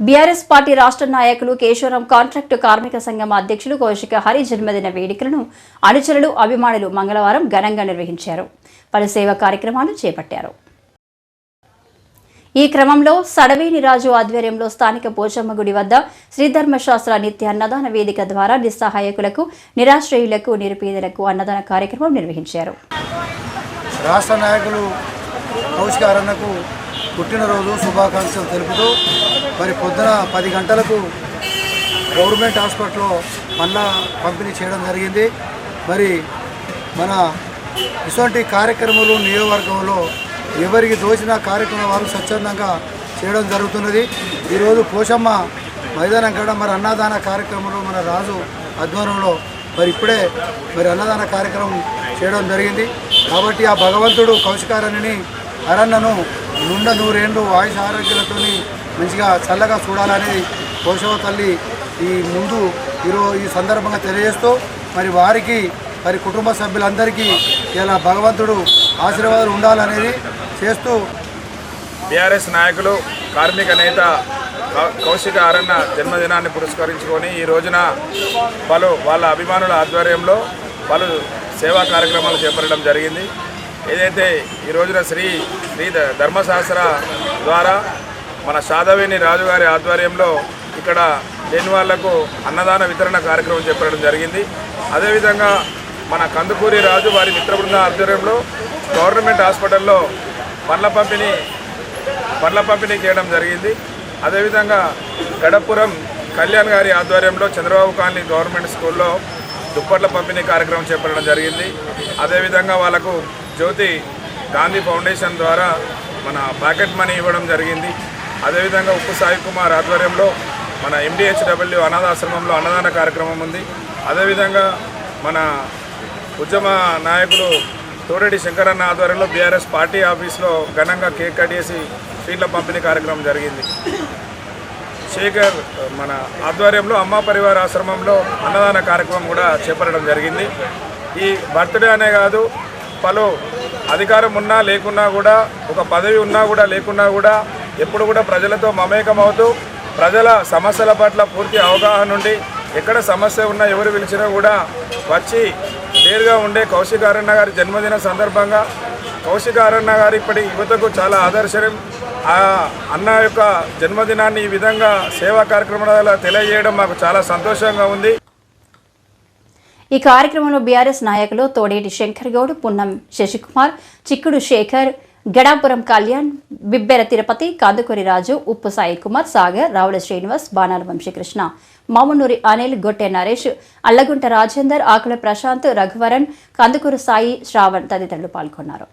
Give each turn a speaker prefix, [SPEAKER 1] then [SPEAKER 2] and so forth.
[SPEAKER 1] BRS party రాష్ట్ర నాయకులు Kesavaram contract కార్మిక సంఘం అధ్యక్షులు కౌశిక హరి జన్మదిన వేడుకలను అనుచరులు అభిమానులు మంగళవారం ఘనంగా నిర్వహించారు. పలు సేవా కార్యక్రమాలు చేపట్టారు. ఈ క్రమంలో సడవేని రాజు ఆధ్వర్యంలో స్థానిక పోచమ్మ గుడి వద్ద శ్రీధర్మశాస్త్ర నిత్య అన్నదాన వేదిక ద్వారా నిస్సహాయకులకు నిరాశ్రయులకు నిరుపేదలకు అన్నదాన కార్యక్రమం నిర్వహించారు.
[SPEAKER 2] రాష్ట్ర నాయకులు కౌశిక పుట్టినరోజు శుభాకాంక్షలు తెలుపుతూ మరి పొద్దున పది గంటలకు గవర్నమెంట్ హాస్పిటల్లో మళ్ళా పంపిణీ చేయడం జరిగింది. మరి మన ఇటువంటి కార్యక్రమాలు నియోజకవర్గంలో ఎవరికి దోచిన కార్యక్రమం వారు స్వచ్ఛందంగా చేయడం జరుగుతున్నది. ఈరోజు పోషమ్మ మైదానం కాడ మరి అన్నదాన కార్యక్రమంలో మన రాజు ఆధ్వర్యంలో మరి ఇప్పుడే మరి అన్నదాన కార్యక్రమం చేయడం జరిగింది. కాబట్టి ఆ భగవంతుడు కౌశికారణిని అరణ్యను నుండ నూరేండ్లు ఆయుష ఆరోగ్యాలతో మంచిగా చల్లగా చూడాలనేది కోశవ తల్లి ఈ ముందు ఈరోజు ఈ సందర్భంగా తెలియజేస్తూ మరి వారికి మరి కుటుంబ సభ్యులందరికీ ఇలా భగవంతుడు ఆశీర్వాదాలు ఉండాలనేది చేస్తూ
[SPEAKER 3] బీఆర్ఎస్ నాయకులు కార్మిక నేత కౌ- కౌశిక అరణ్య జన్మదినాన్ని పురస్కరించుకొని ఈ రోజున పలు వాళ్ళ అభిమానుల ఆధ్వర్యంలో పలు సేవా కార్యక్రమాలు చేపట్టడం జరిగింది. ఏదైతే ఈ రోజున శ్రీ శ్రీ ధర్మశాస్త్ర ద్వారా మన శాదవేణి రాజుగారి ఆధ్వర్యంలో ఇక్కడ లేని వాళ్ళకు అన్నదాన వితరణ కార్యక్రమం చేపట్టడం జరిగింది. అదేవిధంగా మన కందుకూరి రాజు వారి మిత్ర బృంద ఆధ్వర్యంలో గవర్నమెంట్ హాస్పిటల్లో పండ్ల పంపిణీ పండ్ల పంపిణీ చేయడం జరిగింది. అదేవిధంగా గడపురం కళ్యాణ్ గారి ఆధ్వర్యంలో చంద్రబాబు కాలనీ గవర్నమెంట్ స్కూల్లో దుప్పట్ల పంపిణీ కార్యక్రమం చేపట్టడం జరిగింది. అదేవిధంగా వాళ్ళకు జ్యోతి గాంధీ ఫౌండేషన్ ద్వారా మన ప్యాకెట్ మనీ ఇవ్వడం జరిగింది. అదేవిధంగా ఉప్పు సాయి కుమార్ ఆధ్వర్యంలో మన ఎండిహెచ్డబ్ల్యూ అనాథాశ్రమంలో అన్నదాన కార్యక్రమం ఉంది. అదేవిధంగా మన ఉద్యమ నాయకులు తోడేడి శంకరన్న ఆధ్వర్యంలో బీఆర్ఎస్ పార్టీ ఆఫీస్లో ఘనంగా కేక్ కట్టేసి స్వీట్ల పంపిణీ కార్యక్రమం జరిగింది. శేఖర్ మన ఆధ్వర్యంలో అమ్మ పరివార ఆశ్రమంలో అన్నదాన కార్యక్రమం కూడా చేపట్టడం జరిగింది. ఈ బర్త్డే అనే కాదు పలు అధికారం ఉన్నా లేకున్నా కూడా ఒక పదవి ఉన్నా కూడా లేకున్నా కూడా ఎప్పుడు కూడా ప్రజలతో మమేకమవుతూ ప్రజల సమస్యల పట్ల పూర్తి అవగాహన ఉండి ఎక్కడ సమస్య ఉన్నా ఎవరు పిలిచినా కూడా వచ్చి నేరుగా ఉండే కౌశిక అరణ్య గారి జన్మదిన సందర్భంగా కౌశిక అరణ్య గారి ఇప్పటి యువతకు చాలా ఆదర్శనం అన్న యొక్క జన్మదినాన్ని ఈ విధంగా సేవా కార్యక్రమాల తెలియజేయడం మాకు చాలా సంతోషంగా ఉంది.
[SPEAKER 1] ఈ కార్యక్రమంలో బీఆర్ఎస్ నాయకులు తోడేటి శంకర్ గౌడ్ పున్నం శశికుమార్ చిక్కుడు శేఖర్ గడాపురం కళ్యాణ్ బిబ్బెర తిరుపతి కందుకూరి రాజు ఉప్పు సాయి కుమార్ సాగర్ రావుల శ్రీనివాస్ బాణాల వంశీకృష్ణ మామునూరి అనిల్ గొట్టె నరేష్ అల్లగుంట రాజేందర్ ఆకుల ప్రశాంత్ రఘువరన్ కందుకూరు సాయి శ్రావణ్ తదితరులు పాల్గొన్నారు.